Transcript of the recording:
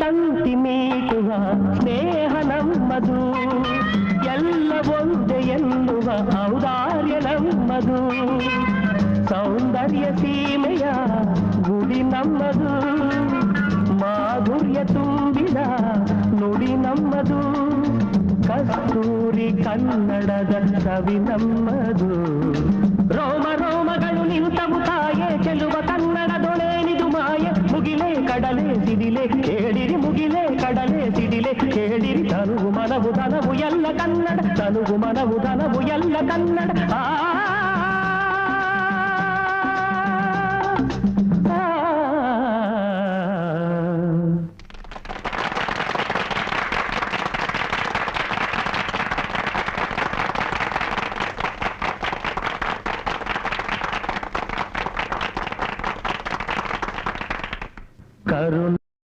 ತಂತಿ ಮೀಟುವ ಸ್ನೇಹ ನಮ್ಮದು ಎಲ್ಲ ಒಂದೆ ಎನ್ನುವ ಔದಾರ್ಯ ನಮ್ಮದು ಸೌಂದರ್ಯ ಸೀಮೆಯ ಗುಡಿ ನಮ್ಮದು ಮಾಧುರ್ಯ ತುಂಬಿದ ನುಡಿ ನಮ್ಮದು ಕಸ್ತೂರಿ ಕನ್ನಡದ ಸವಿ ನಮ್ಮದು ರೋಮ ರೋಮಗಳು ನಿಂತವು ತಾಯೆ ಚೆಲುವ ಕನ್ನಡದೊಳೇನಿದು ಮಾಯೆ ಮುಗಿಲೆ ಕಡಲೆ ಸಿಡಿಲೆ ಕೇಳಿರಿ ಮುಗಿಲೆ ಕೇಡಿಲೆ ಕೇಳಿರಿ ತನುವು ಮನವು ಧನವು ಎಲ್ಲ ಕನ್ನಡ ತನುವು ಮನವು ಧನವು ಎಲ್ಲ ಕನ್ನಡ ಆ కరుణ